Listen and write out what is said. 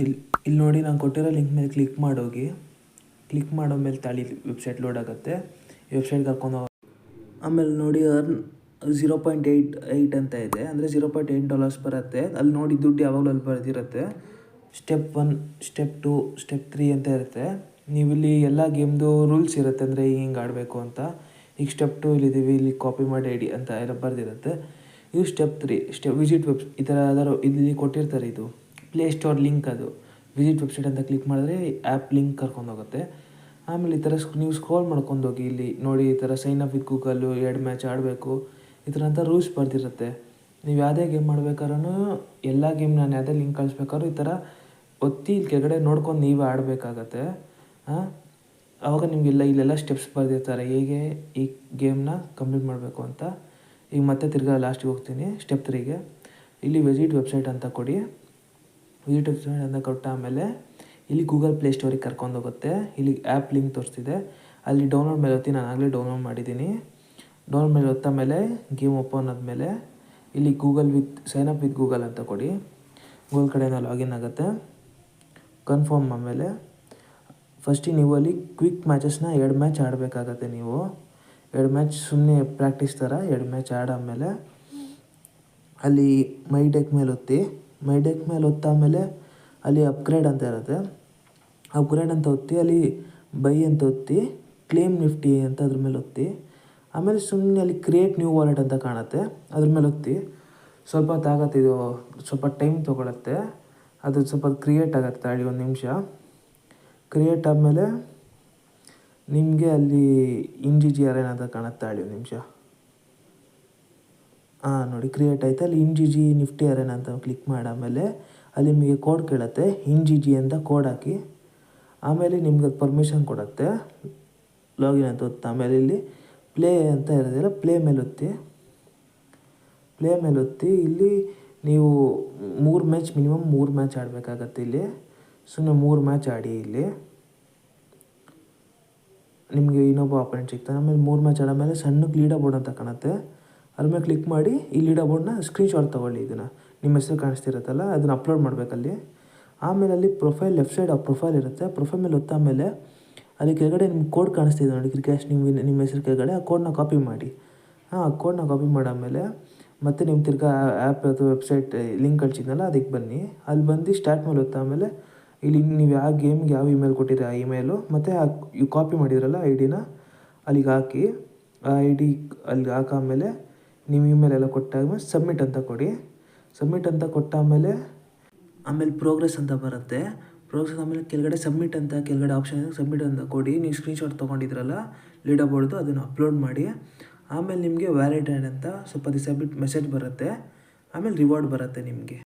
ಇಲ್ಲಿ ಇಲ್ಲಿ ನೋಡಿ ನಾನು ಕೊಟ್ಟಿರೋ ಲಿಂಕ್ ಮೇಲೆ ಕ್ಲಿಕ್ ಮಾಡೋಗಿ ಕ್ಲಿಕ್ ಮಾಡೋ ಮೇಲೆ ತಾಳಿ ವೆಬ್ಸೈಟ್ ಲೋಡ್ ಆಗುತ್ತೆ. ವೆಬ್ಸೈಟ್ ಕರ್ಕೊಂಡು ಹೋಗ ಆಮೇಲೆ ನೋಡಿ earn zero point eight eight ಅಂತ ಇದೆ. ಅಂದರೆ ಝೀರೋ ಪಾಯಿಂಟ್ ಏಯ್ಟ್ ಡಾಲರ್ಸ್ ಬರುತ್ತೆ. ಅಲ್ಲಿ ನೋಡಿ ದುಡ್ಡು ಯಾವಾಗಲೂ ಅಲ್ಲಿ ಬರೆದಿರುತ್ತೆ. Step one step two step three ಅಂತ ಇರುತ್ತೆ. ನೀವು ಇಲ್ಲಿ ಎಲ್ಲ ಗೇಮ್ದು ರೂಲ್ಸ್ ಇರುತ್ತೆ. ಅಂದರೆ ಹಿಂಗೆ ಆಡಬೇಕು ಅಂತ. ಈಗ ಸ್ಟೆಪ್ ಟು ಇಲ್ಲಿದ್ದೀವಿ ಇಲ್ಲಿ ಕಾಪಿ ಮಾಡಿ ಐಡಿ ಅಂತ ಎಲ್ಲ ಬರೆದಿರುತ್ತೆ. ಇದು step three step visit web ಈ ಥರ ಯಾವ್ದಾರು ಇಲ್ಲಿ ಕೊಟ್ಟಿರ್ತಾರೆ ಇದು. ಪ್ಲೇ ಸ್ಟೋರ್ ಲಿಂಕ್ ಅದು. ವಿಸಿಟ್ ವೆಬ್ಸೈಟ್ ಅಂತ ಕ್ಲಿಕ್ ಮಾಡಿದ್ರೆ ಆ್ಯಪ್ ಲಿಂಕ್ ಕರ್ಕೊಂಡೋಗುತ್ತೆ ಆಮೇಲೆ ಈ ಥರ ನೀವು ಸ್ಕ್ರೋಲ್ ಮಾಡ್ಕೊಂಡು ಹೋಗಿ ಇಲ್ಲಿ ನೋಡಿ ಈ ಥರ ಸೈನ್ ಅಪ್ ವಿತ್ ಗೂಗಲ್ಲು ಎರಡು ಮ್ಯಾಚ್ ಆಡಬೇಕು. ಈ ಥರ ಅಂತ ರೂಲ್ಸ್ ಬರ್ತಿರುತ್ತೆ ನೀವು ಯಾವುದೇ ಗೇಮ್ ಮಾಡ್ಬೇಕಾದ್ರೂ ಎಲ್ಲ ಗೇಮ್ ನಾನು ಯಾವುದೇ ಲಿಂಕ್ ಕಳಿಸ್ಬೇಕಾದ್ರೂ ಈ ಥರ ಒತ್ತಿ ಇಲ್ಲಿ ಕೆಳಗಡೆ ನೋಡ್ಕೊಂಡು ನೀವೇ ಆಡಬೇಕಾಗತ್ತೆ. ಆವಾಗ ನಿಮಗೆಲ್ಲ ಇಲ್ಲೆಲ್ಲ ಸ್ಟೆಪ್ಸ್ ಬರೆದಿರ್ತಾರೆ. ಹೇಗೆ ಈ ಗೇಮ್ನ ಕಂಪ್ಲೀಟ್ ಮಾಡಬೇಕು ಅಂತ. ಈಗ ಮತ್ತೆ ತಿರ್ಗಾ ಲಾಸ್ಟಿಗೆ ಹೋಗ್ತೀನಿ. ಸ್ಟೆಪ್ ತ್ರೀಗೆ ಇಲ್ಲಿ ವಿಸಿಟ್ ವೆಬ್ಸೈಟ್ ಅಂತ ಕೊಡಿ. ವಿಸಿಟ್ ಸ್ಟೂಡೆಂಟ್ ಅಂತ ಕೊಟ್ಟ ಆಮೇಲೆ ಇಲ್ಲಿ ಗೂಗಲ್ ಪ್ಲೇ ಸ್ಟೋರಿಗೆ ಕರ್ಕೊಂಡು ಹೋಗುತ್ತೆ. ಇಲ್ಲಿ ಆ್ಯಪ್ ಲಿಂಕ್ ತೋರಿಸ್ತಿದೆ. ಅಲ್ಲಿ ಡೌನ್ಲೋಡ್ ಮೇಲೆ ಒತ್ತಿ ನಾನು ಆಗಲೇ ಡೌನ್ಲೋಡ್ ಮಾಡಿದ್ದೀನಿ. ಡೌನ್ಲೋಡ್ ಮೇಲೆ ಒತ್ತ ಮೇಲೆ ಗೇಮ್ ಓಪನ್ ಆದಮೇಲೆ ಇಲ್ಲಿ Google with sign up with Google ಅಂತ ಕೊಡಿ. ಗೂಗಲ್ ಕಡೆಯಿಂದ ಲಾಗಿನ್ ಆಗುತ್ತೆ. ಕನ್ಫರ್ಮ್ ಆಮೇಲೆ ಫಸ್ಟಿಗೆ ನೀವು ಅಲ್ಲಿ ಕ್ವಿಕ್ ಮ್ಯಾಚಸ್ನ ಎರಡು ಮ್ಯಾಚ್ ಆಡಬೇಕಾಗತ್ತೆ ನೀವು. ಎರಡು ಮ್ಯಾಚ್ ಸುಮ್ಮನೆ ಪ್ರಾಕ್ಟೀಸ್ ಥರ ಎರಡು ಮ್ಯಾಚ್ ಆಡಾದಮೇಲೆ ಅಲ್ಲಿ ಮೈ ಡೆಕ್ ಮೇಲೆ ಒತ್ತಿ. ಮೈ ಡೆಕ್ ಮೇಲೆ ಒತ್ತಾದ್ಮೇಲೆ ಅಲ್ಲಿ ಅಪ್ಗ್ರೇಡ್ ಅಂತ ಇರುತ್ತೆ. ಅಪ್ಗ್ರೇಡ್ ಅಂತ ಒತ್ತಿ, ಅಲ್ಲಿ ಬೈ ಅಂತ ಒತ್ತಿ ಕ್ಲೇಮ್ ನಿಫ್ಟಿ ಅಂತ ಅದ್ರ ಮೇಲೆ ಒತ್ತಿ. ಆಮೇಲೆ ಸುಮ್ಮನೆ ಅಲ್ಲಿ ಕ್ರಿಯೇಟ್ ನ್ಯೂ ವಾಲೆಟ್ ಅಂತ ಕಾಣುತ್ತೆ. ಅದ್ರ ಮೇಲೆ ಒತ್ತಿ. ಸ್ವಲ್ಪ ಹೊತ್ತು ಆಗತ್ತೆ ಇದು, ಸ್ವಲ್ಪ ಟೈಮ್ ತೊಗೊಳತ್ತೆ. ಅದು ಸ್ವಲ್ಪ ಕ್ರಿಯೇಟ್ ಆಗುತ್ತೆ ತಾಳಿ ಒಂದು ನಿಮಿಷ. ಕ್ರಿಯೇಟ್ ಆದಮೇಲೆ ನಿಮಗೆ ಅಲ್ಲಿ ಇಂಜಿ ಜಿ ಅಂತ ಕಾಣುತ್ತೆ ತಾಳಿ ಒಂದು ನಿಮಿಷ. ಹಾಂ ನೋಡಿ ಕ್ರಿಯೇಟ್ ಆಯಿತು? ಅಲ್ಲಿ ಇನ್ ಜಿ ನಿಫ್ಟಿ ಅರೇನ ಅಂತ ಕ್ಲಿಕ್ ಮಾಡಾಮೇಲೆ ಅಲ್ಲಿ ನಿಮಗೆ ಕೋಡ್ ಕೇಳುತ್ತೆ. ಇನ್ ಜಿ ಅಂತ ಕೋಡ್ ಹಾಕಿ. ಆಮೇಲೆ ನಿಮ್ಗೆ ಪರ್ಮಿಷನ್ ಕೊಡುತ್ತೆ. ಲಾಗಿನ್ ಅಂತ ಒತ್ತು. ಆಮೇಲೆ ಇಲ್ಲಿ ಪ್ಲೇ ಅಂತ ಇರೋದಿಲ್ಲ ಪ್ಲೇ ಮೇಲೆ ಒತ್ತಿ. ಪ್ಲೇ ಮೇಲೆ ಒತ್ತಿ. ಇಲ್ಲಿ ನೀವು ಮೂರು ಮ್ಯಾಚ್ ಮಿನಿಮಮ್ ಮೂರು ಮ್ಯಾಚ್ ಆಡಬೇಕಾಗತ್ತೆ ಇಲ್ಲಿ. ಸುಮ್ಮನೆ ಮೂರು ಮ್ಯಾಚ್ ಆಡಿ ಇಲ್ಲಿ. ನಿಮಗೆ ಇನ್ನೊಬ್ಬ ಆಪರೇಟ್ ಸಿಗ್ತಾನೆ. ಆಮೇಲೆ ಮೂರು ಮ್ಯಾಚ್ ಆಡಾದ್ಮೇಲೆ ಸಣ್ಣಕ್ಕೆ ಲೀಡ ಬೋರ್ಡ್ ಅಂತ ಕಾಣುತ್ತೆ. ಅದ್ರ ಮೇಲೆ ಕ್ಲಿಕ್ ಮಾಡಿ ಇಲ್ಲಿ ಬೋರ್ಡ್ನ ಸ್ಕ್ರೀನ್ಶಾಟ್ ತೊಗೊಳ್ಳಿ ಇದನ್ನು. ನಿಮ್ಮ ಹೆಸರು ಕಾಣಿಸ್ತಿರುತ್ತಲ್ಲ, ಅದನ್ನು ಅಪ್ಲೋಡ್ ಮಾಡಬೇಕಲ್ಲಿ. ಆಮೇಲೆ ಅಲ್ಲಿ ಪ್ರೊಫೈಲ್ ಲೆಫ್ಟ್ ಸೈಡ್ ಆ ಪ್ರೊಫೈಲ್ ಇರುತ್ತೆ. ಪ್ರೊಫೈಲ್ ಮೇಲೆ ಒತ್ತ ಮೇಲೆ ಅಲ್ಲಿ ಕೆಳಗಡೆ ನಿಮ್ಮ ಕೋಡ್ ಕಾಣಿಸ್ತಿದೆ ನೋಡಿ, ಕ್ರಿಕೆಟ್ ನಿಮ್ಮ ನಿಮ್ಮ ಹೆಸರು ಕೆಳಗಡೆ, ಆ ಕೋಡ್ನ ಕಾಪಿ ಮಾಡಿ. ಹಾಂ, ಆ ಕೋಡ್ನ ಕಾಪಿ ಮಾಡಾದಮೇಲೆ ಮತ್ತೆ ನಿಮ್ಮ ತಿರ್ಗಾ ಆ್ಯಪ್ ಅಥವಾ ವೆಬ್ಸೈಟ್ ಲಿಂಕ್ ಕಳಿಸಿದ್ನಲ್ಲ, ಅದಕ್ಕೆ ಬನ್ನಿ. ಅಲ್ಲಿ ಬಂದು ಸ್ಟಾರ್ಟ್ ಮೇಲೆ ಒತ್ತ ಆಮೇಲೆ ಇಲ್ಲಿ ನೀವು ಯಾವ ಗೇಮ್ಗೆ ಯಾವ ಇಮೇಲ್ ಕೊಟ್ಟಿರಿ ಆ ಇಮೇಲು ಮತ್ತು ಆ ಕಾಪಿ ಮಾಡಿದ್ರಲ್ಲ ಐ ಡಿನ ಅಲ್ಲಿಗೆ ಹಾಕಿ. ಆ ಐ ಡಿ ಅಲ್ಲಿಗೆ ಹಾಕಾದ್ಮೇಲೆ ನಿಮ್ಮ ಇಮೇಲ್ ಎಲ್ಲ ಕೊಟ್ಟಾಗ ಸಬ್ಮಿಟ್ ಅಂತ ಕೊಡಿ. ಸಬ್ಮಿಟ್ ಅಂತ ಕೊಟ್ಟಾದಮೇಲೆ ಆಮೇಲೆ ಪ್ರೋಗ್ರೆಸ್ ಅಂತ ಬರುತ್ತೆ. ಪ್ರೋಗ್ರೆಸ್ ಆಮೇಲೆ ಕೆಳಗಡೆ ಸಬ್ಮಿಟ್ ಅಂತ, ಕೆಳಗಡೆ ಆಪ್ಷನ್ ಸಬ್ಮಿಟ್ ಅಂತ ಕೊಡಿ. ನೀವು ಸ್ಕ್ರೀನ್ಶಾಟ್ ತೊಗೊಂಡಿದ್ರಲ್ಲ ಲೀಡರ್ ಬೋರ್ಡ್ದು ಅದನ್ನು ಅಪ್ಲೋಡ್ ಮಾಡಿ. ಆಮೇಲೆ ನಿಮಗೆ ವ್ಯಾಲಿಡೇಟ್ ಅಂತ ಸ್ವಲ್ಪ ದಿವಸ ಮೆಸೇಜ್ ಬರುತ್ತೆ. ಆಮೇಲೆ ರಿವಾರ್ಡ್ ಬರುತ್ತೆ ನಿಮಗೆ.